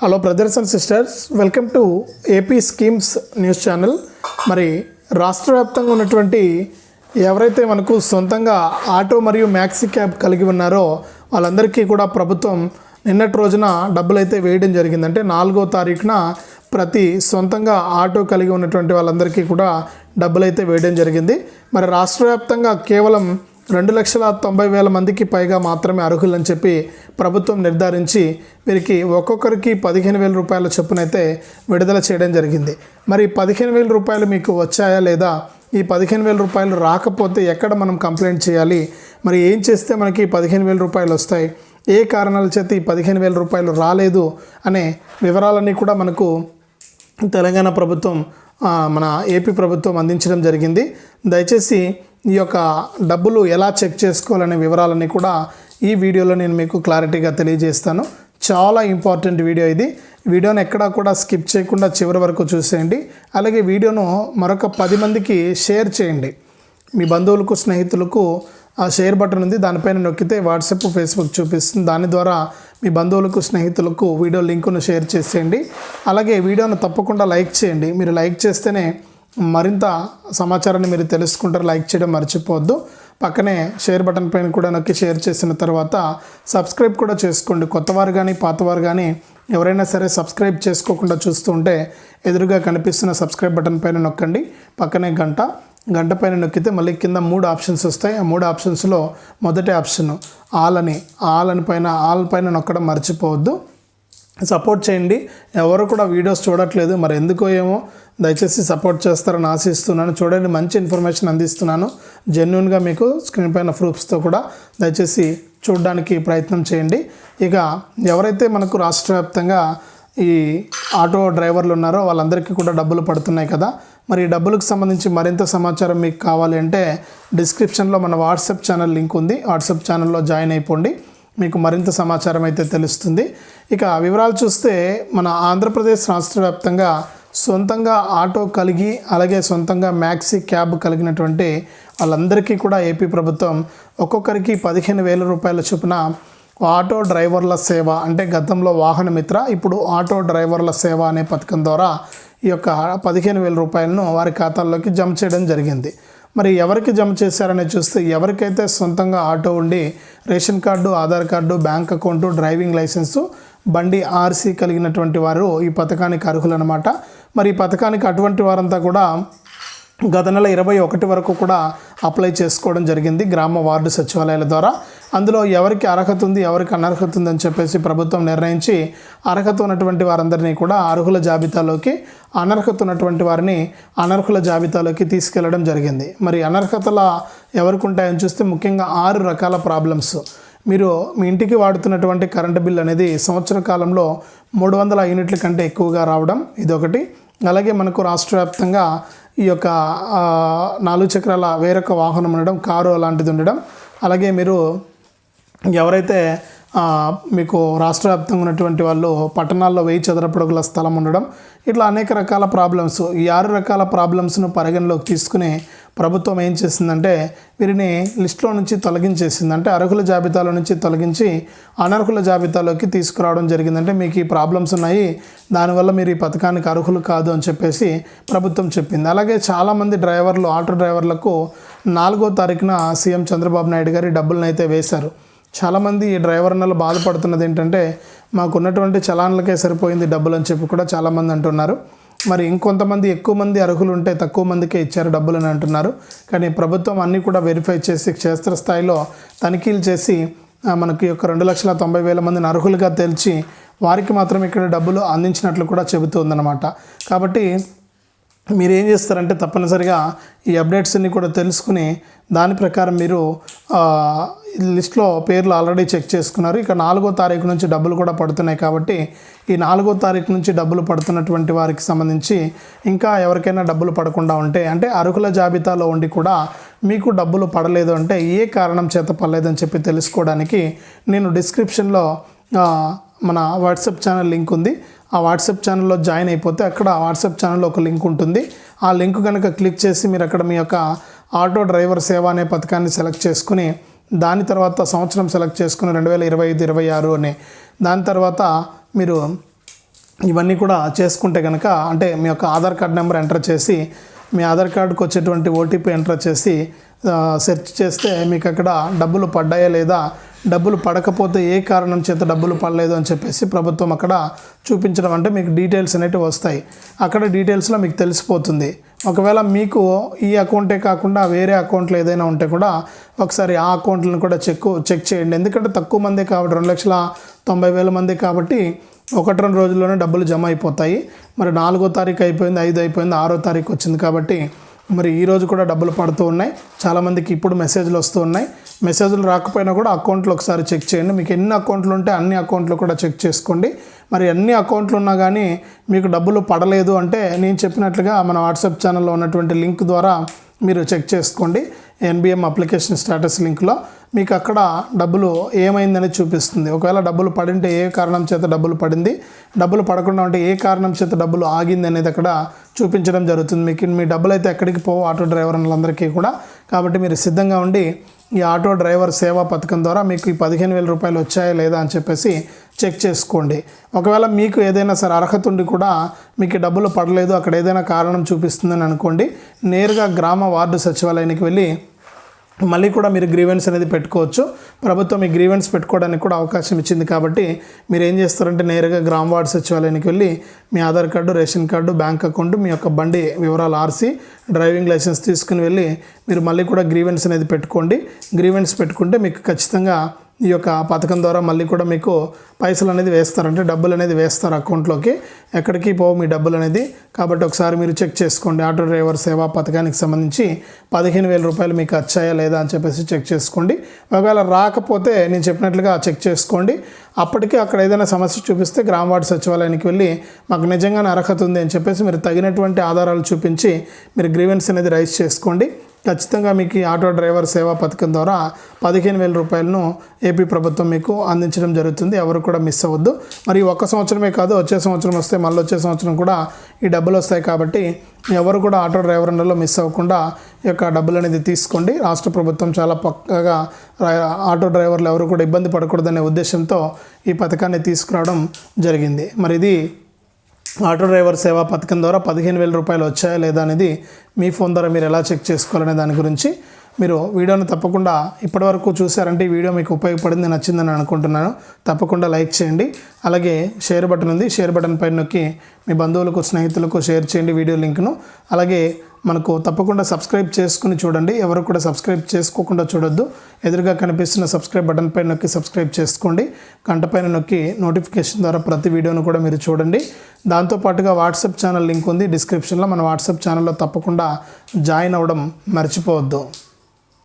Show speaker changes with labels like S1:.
S1: Hello brothers and sisters welcome to AP schemes news channel మరి రాష్ట్ర వ్యాప్తంగా ఉన్నటువంటి ఎవరైతే మనకు సొంతంగా ఆటో మరియు మ్యాక్సీ క్యాబ్ కలిగి ఉన్నారో వాళ్ళందరికీ కూడా ప్రభుత్వం నిన్నటి రోజున డబ్బులు అయితే వేయడం జరిగింది. అంటే నాలుగో తారీఖున ప్రతి సొంతంగా ఆటో కలిగి ఉన్నటువంటి వాళ్ళందరికీ కూడా డబ్బులు అయితే వేయడం జరిగింది. మరి రాష్ట్ర వ్యాప్తంగా కేవలం రెండు లక్షల తొంభై వేల మందికి పైగా మాత్రమే అర్హులని చెప్పి ప్రభుత్వం నిర్ధారించి వీరికి ఒక్కొక్కరికి పదిహేను వేల రూపాయల చొప్పునైతే విడుదల చేయడం జరిగింది. మరి పదిహేను వేల రూపాయలు మీకు వచ్చాయా లేదా? ఈ పదిహేను వేల రూపాయలు రాకపోతే ఎక్కడ మనం కంప్లైంట్ చేయాలి? మరి ఏం చేస్తే మనకి పదిహేను వేల రూపాయలు వస్తాయి? ఏ కారణాల చేత ఈ పదిహేను వేల రూపాయలు రాలేదు? అనే వివరాలన్నీ కూడా మనకు తెలంగాణ ప్రభుత్వం మన ఏపీ ప్రభుత్వం అందించడం జరిగింది. దయచేసి ఈ యొక్క డబ్బులు ఎలా చెక్ చేసుకోవాలనే వివరాలన్నీ కూడా ఈ వీడియోలో నేను మీకు క్లారిటీగా తెలియజేస్తాను. చాలా ఇంపార్టెంట్ వీడియో ఇది. వీడియోని ఎక్కడా కూడా స్కిప్ చేయకుండా చివరి వరకు చూసేయండి. అలాగే వీడియోను మరొక పది మందికి షేర్ చేయండి. మీ బంధువులకు స్నేహితులకు ఆ షేర్ బటన్ ఉంది. దానిపైన నొక్కితే వాట్సాప్ ఫేస్బుక్ చూపిస్తుంది. దాని ద్వారా మీ బంధువులకు స్నేహితులకు వీడియో లింకును షేర్ చేసేయండి. అలాగే వీడియోను తప్పకుండా లైక్ చేయండి. మీరు లైక్ చేస్తేనే మరింత సమాచారాన్ని మీరు తెలుసుకుంటారు లైక్ చేయడం మర్చిపోవద్దు. పక్కనే షేర్ బటన్ పైన కూడా నొక్కి షేర్ చేసిన తర్వాత సబ్స్క్రైబ్ కూడా చేసుకోండి. కొత్తవారు కానీ పాతవారు కానీ ఎవరైనా సరే సబ్స్క్రైబ్ చేసుకోకుండా చూస్తుంటే ఎదురుగా కనిపిస్తున్న సబ్స్క్రైబ్ బటన్ పైన నొక్కండి. పక్కనే గంట గంట పైన నొక్కితే మళ్ళీ కింద మూడు ఆప్షన్స్ వస్తాయి. ఆ మూడు ఆప్షన్స్లో మొదటి ఆప్షన్ ఆల్ అని ఆల్ అని పైన ఆల్ పైన నొక్కడం మర్చిపోవద్దు. సపోర్ట్ చేయండి. ఎవరు కూడా వీడియోస్ చూడట్లేదు. మరి ఎందుకో ఏమో దయచేసి సపోర్ట్ చేస్తారని ఆశిస్తున్నాను. చూడండి మంచి ఇన్ఫర్మేషన్ అందిస్తున్నాను. జెన్యున్గా మీకు స్క్రీన్ పైన ప్రూఫ్స్తో కూడా దయచేసి చూడడానికి ప్రయత్నం చేయండి. ఇక ఎవరైతే మనకు రాష్ట్ర వ్యాప్తంగా ఈ ఆటో డ్రైవర్లు ఉన్నారో వాళ్ళందరికీ కూడా డబ్బులు పడుతున్నాయి కదా. మరి ఈ డబ్బులకు సంబంధించి మరింత సమాచారం మీకు కావాలి అంటే డిస్క్రిప్షన్లో మన వాట్సాప్ ఛానల్ లింక్ ఉంది. వాట్సాప్ ఛానల్లో జాయిన్ అయిపోండి. మీకు మరింత సమాచారం అయితే తెలుస్తుంది. ఇక వివరాలు చూస్తే మన ఆంధ్రప్రదేశ్ రాష్ట్ర వ్యాప్తంగా సొంతంగా ఆటో కలిగి అలాగే సొంతంగా మ్యాక్సీ క్యాబ్ కలిగినటువంటి వాళ్ళందరికీ కూడా ఏపీ ప్రభుత్వం ఒక్కొక్కరికి పదిహేను వేల రూపాయల చొప్పున ఆటో డ్రైవర్ల సేవ అంటే గతంలో వాహన మిత్ర ఇప్పుడు ఆటో డ్రైవర్ల సేవ అనే పథకం ద్వారా ఈ యొక్క పదిహేను వేల రూపాయలను వారి ఖాతాల్లోకి జమ చేయడం జరిగింది. మరి ఎవరికి జమ చేశారని చూస్తే ఎవరికైతే సొంతంగా ఆటో ఉండి ration card Aadhaar card bank account driving licence బండి ఆర్సీ కలిగినటువంటి వారు ఈ పథకానికి అర్హులన్నమాట. మరి ఈ పథకానికి అటువంటి వారంతా కూడా గత నెల ఇరవై ఒకటి వరకు కూడా అప్లై చేసుకోవడం జరిగింది గ్రామ వార్డు సచివాలయాల ద్వారా. అందులో ఎవరికి అర్హత ఉంది ఎవరికి అనర్హత ఉందని చెప్పేసి ప్రభుత్వం నిర్ణయించి అర్హత ఉన్నటువంటి వారందరినీ కూడా అర్హుల జాబితాలోకి అనర్హత ఉన్నటువంటి వారిని అనర్హుల జాబితాలోకి తీసుకెళ్ళడం జరిగింది. మరి అనర్హతల ఎవరికి ఉంటాయని చూస్తే ముఖ్యంగా ఆరు రకాల ప్రాబ్లమ్స్. మీరు మీ ఇంటికి వాడుతున్నటువంటి కరెంటు బిల్ అనేది సంవత్సర కాలంలో మూడు వందల యూనిట్ల కంటే ఎక్కువగా రావడం ఇదొకటి. అలాగే మనకు రాష్ట్ర వ్యాప్తంగా ఈ యొక్క నాలుగు చక్రాల వేరొక వాహనం ఉండడం కారు అలాంటిది ఉండడం. అలాగే మీరు ఎవరైతే మీకు రాష్ట్ర వ్యాప్తంగా ఉన్నటువంటి వాళ్ళు పట్టణాల్లో వెయ్యి చదరపడుగుల స్థలం ఉండడం ఇట్లా అనేక రకాల ప్రాబ్లమ్స్ ఈ ఆరు రకాల ప్రాబ్లమ్స్ను పరిగణలోకి తీసుకుని ప్రభుత్వం ఏం చేసిందంటే వీరిని లిస్టులో నుంచి తొలగించేసింది. అంటే అర్హుల జాబితాలో నుంచి తొలగించి అనర్హుల జాబితాలోకి తీసుకురావడం జరిగిందంటే మీకు ఈ ప్రాబ్లమ్స్ ఉన్నాయి దానివల్ల మీరు ఈ పథకానికి అర్హులు కాదు అని చెప్పేసి ప్రభుత్వం చెప్పింది. అలాగే చాలామంది డ్రైవర్లు ఆటో డ్రైవర్లకు నాలుగో తారీఖున సీఎం చంద్రబాబు నాయుడు గారి డబ్బులను అయితే వేశారు. చాలామంది ఈ డ్రైవర్ అన్నలు బాధపడుతున్నది ఏంటంటే మాకున్నటువంటి చలాన్లకే సరిపోయింది డబ్బులు అని చెప్పి కూడా చాలామంది అంటున్నారు. మరి ఇంకొంతమంది ఎక్కువ మంది అర్హులు ఉంటే తక్కువ మందికే ఇచ్చారు డబ్బులు అని అంటున్నారు. కానీ ప్రభుత్వం అన్నీ కూడా వెరిఫై చేసి క్షేత్రస్థాయిలో తనిఖీలు చేసి మనకి యొక్క రెండు లక్షల తొంభై వేల మందిని అర్హులుగా తేల్చి వారికి మాత్రం ఇక్కడ డబ్బులు అందించినట్లు కూడా చెబుతుందన్నమాట కాబట్టి మీరు ఏం చేస్తారంటే తప్పనిసరిగా ఈ అప్డేట్స్ అన్ని కూడా తెలుసుకుని దాని ప్రకారం మీరు లిస్ట్లో పేర్లు ఆల్రెడీ చెక్ చేసుకున్నారు. ఇక నాలుగో తారీఖు నుంచి డబ్బులు కూడా పడుతున్నాయి కాబట్టి ఈ నాలుగో తారీఖు నుంచి డబ్బులు పడుతున్నటువంటి వారికి సంబంధించి ఇంకా ఎవరికైనా డబ్బులు పడకుండా ఉంటే అంటే అర్హుల జాబితాలో ఉండి కూడా మీకు డబ్బులు పడలేదు అంటే ఏ కారణం చేత పడలేదని చెప్పి తెలుసుకోవడానికి నేను డిస్క్రిప్షన్లో మన వాట్సాప్ ఛానల్ లింక్ ఉంది. ఆ వాట్సాప్ ఛానల్లో జాయిన్ అయిపోతే అక్కడ వాట్సాప్ ఛానల్లో ఒక లింక్ ఉంటుంది. ఆ లింక్ కనుక క్లిక్ చేసి మీరు అక్కడ మీ యొక్క ఆటో డ్రైవర్ సేవ అనే పథకాన్ని సెలెక్ట్ చేసుకుని దాని తర్వాత సంవత్సరం సెలెక్ట్ చేసుకుని రెండు వేల ఇరవై ఐదు ఇరవై ఆరు అని దాని తర్వాత మీరు ఇవన్నీ కూడా చేసుకుంటే కనుక అంటే మీ యొక్క ఆధార్ కార్డ్ నెంబర్ ఎంటర్ చేసి మీ ఆధార్ కార్డుకు వచ్చేటువంటి ఓటీపీ ఎంటర్ చేసి సెర్చ్ చేస్తే మీకు అక్కడ డబ్బులు పడ్డాయా లేదా డబ్బులు పడకపోతే ఏ కారణం చేత డబ్బులు పడలేదు అని చెప్పేసి ప్రభుత్వం అక్కడ చూపించడం అంటే మీకు డీటెయిల్స్ అనేటివి వస్తాయి. అక్కడ డీటెయిల్స్లో మీకు తెలిసిపోతుంది. ఒకవేళ మీకు ఈ అకౌంటే కాకుండా వేరే అకౌంట్లు ఏదైనా ఉంటే కూడా ఒకసారి ఆ అకౌంట్లను కూడా చెక్ చెక్ చేయండి. ఎందుకంటే తక్కువ మందే కాబట్టి రెండు లక్షల తొంభై వేల మంది కాబట్టి ఒకటి రెండు రోజుల్లోనే డబ్బులు జమ అయిపోతాయి. మరి నాలుగో తారీఖు అయిపోయింది ఐదు అయిపోయింది ఆరో తారీఖు వచ్చింది కాబట్టి మరి ఈరోజు కూడా డబ్బులు పడుతూ ఉన్నాయి. చాలామందికి ఇప్పుడు మెసేజ్లు వస్తూ ఉన్నాయి. మెసేజ్లు రాకపోయినా కూడా అకౌంట్లు ఒకసారి చెక్ చేయండి. మీకు ఎన్ని అకౌంట్లు ఉంటే అన్ని అకౌంట్లు కూడా చెక్ చేసుకోండి. మరి అన్ని అకౌంట్లు ఉన్నా కానీ మీకు డబ్బులు పడలేదు అంటే నేను చెప్పినట్లుగా మన వాట్సాప్ ఛానల్లో ఉన్నటువంటి లింక్ ద్వారా మీరు చెక్ చేసుకోండి. ఎన్బిఎం అప్లికేషన్ స్టేటస్ లింక్లో. మీకు అక్కడ డబ్బులు ఏమైందని చూపిస్తుంది. ఒకవేళ డబ్బులు పడింటే ఏ కారణం చేత డబ్బులు పడింది? డబ్బులు పడకుండా ఉంటే ఏ కారణం చేత డబ్బులు ఆగింది అనేది అక్కడ చూపించడం జరుగుతుంది. మీకు మీ డబ్బులు అయితే ఎక్కడికి పోవు ఆటో డ్రైవర్లందరికీ కూడా. కాబట్టి మీరు సిద్ధంగా ఉండి ఈ ఆటో డ్రైవర్ సేవా పథకం ద్వారా మీకు ఈ పదిహేను వేల రూపాయలు వచ్చాయా లేదా అని చెప్పేసి చెక్ చేసుకోండి. ఒకవేళ మీకు ఏదైనా సరే అర్హత ఉండి కూడా మీకు డబ్బులు పడలేదు అక్కడ ఏదైనా కారణం చూపిస్తుందని అనుకోండి. నేరుగా గ్రామ వార్డు సచివాలయానికి వెళ్ళి మళ్ళీ కూడా మీరు గ్రీవెన్స్ అనేది పెట్టుకోవచ్చు. ప్రభుత్వం ఈ గ్రీవెన్స్ పెట్టుకోవడానికి కూడా అవకాశం ఇచ్చింది కాబట్టి మీరు ఏం చేస్తారంటే నేరుగా గ్రామ వార్డ్ సచివాలయానికి వెళ్ళి మీ Aadhaar card ration card bank account మీ యొక్క బండి వివరాలు ఆర్సి డ్రైవింగ్ లైసెన్స్ తీసుకుని వెళ్ళి మీరు మళ్ళీ కూడా గ్రీవెన్స్ అనేది పెట్టుకోండి. గ్రీవెన్స్ పెట్టుకుంటే మీకు ఖచ్చితంగా ఈ యొక్క పథకం ద్వారా మళ్ళీ కూడా మీకు పైసలు అనేది వేస్తారు అంటే డబ్బులు అనేది వేస్తారు అకౌంట్లోకి. ఎక్కడికి పోవు మీ డబ్బులు అనేది కాబట్టి ఒకసారి మీరు చెక్ చేసుకోండి. ఆటో డ్రైవర్ సేవా పథకానికి సంబంధించి పదిహేను వేల రూపాయలు మీకు వచ్చాయా లేదా అని చెప్పేసి చెక్ చేసుకోండి. ఒకవేళ రాకపోతే నేను చెప్పినట్లుగా చెక్ చేసుకోండి. అప్పటికే అక్కడ ఏదైనా సమస్య చూపిస్తే గ్రామ వార్డు సచివాలయానికి వెళ్ళి మాకు నిజంగానే అర్హత ఉంది అని చెప్పేసి మీరు తగినటువంటి ఆధారాలు చూపించి మీరు గ్రీవెన్స్ అనేది రైజ్ చేసుకోండి. ఖచ్చితంగా మీకు ఈ ఆటో డ్రైవర్ సేవా పథకం ద్వారా పదిహేను వేల రూపాయలను ఏపీ ప్రభుత్వం మీకు అందించడం జరుగుతుంది. ఎవరు కూడా మిస్ అవ్వద్దు. మరి ఒక్క సంవత్సరమే కాదు వచ్చే సంవత్సరం వస్తే మళ్ళీ వచ్చే సంవత్సరం కూడా ఈ డబ్బులు వస్తాయి కాబట్టి ఎవరు కూడా ఆటో డ్రైవర్లలో మిస్ అవ్వకుండా ఈ యొక్క డబ్బులు అనేది తీసుకోండి. రాష్ట్ర ప్రభుత్వం చాలా పక్కగా ఆటో డ్రైవర్లు ఎవరు కూడా ఇబ్బంది పడకూడదనే ఉద్దేశంతో ఈ పథకాన్ని తీసుకురావడం జరిగింది. మరి ఇది ఆటో డ్రైవర్ సేవా పథకం ద్వారా పదిహేను వేల రూపాయలు వచ్చాయా లేదా అనేది మీ ఫోన్ ద్వారా మీరు ఎలా చెక్ చేసుకోవాలనే దాని గురించి మీరు వీడియోని తప్పకుండా ఇప్పటివరకు చూసారంటే ఈ వీడియో మీకు ఉపయోగపడింది నచ్చిందని అనుకుంటున్నాను. తప్పకుండా లైక్ చేయండి. అలాగే షేర్ బటన్ ఉంది. షేర్ బటన్ పైన నొక్కి మీ బంధువులకు స్నేహితులకు షేర్ చేయండి వీడియో లింక్ను. అలాగే మనకు తప్పకుండా సబ్స్క్రైబ్ చేసుకుని చూడండి. ఎవరు కూడా సబ్స్క్రైబ్ చేసుకోకుండా చూడొద్దు. ఎదురుగా కనిపిస్తున్న సబ్స్క్రైబ్ బటన్ పైన నొక్కి సబ్స్క్రైబ్ చేసుకోండి. గంట పైన నొక్కి నోటిఫికేషన్ ద్వారా ప్రతి వీడియోను కూడా మీరు చూడండి. దాంతోపాటుగా వాట్సాప్ ఛానల్ లింక్ ఉంది. డిస్క్రిప్షన్లో మన వాట్సాప్ ఛానల్లో తప్పకుండా జాయిన్ అవ్వడం మర్చిపోవద్దు.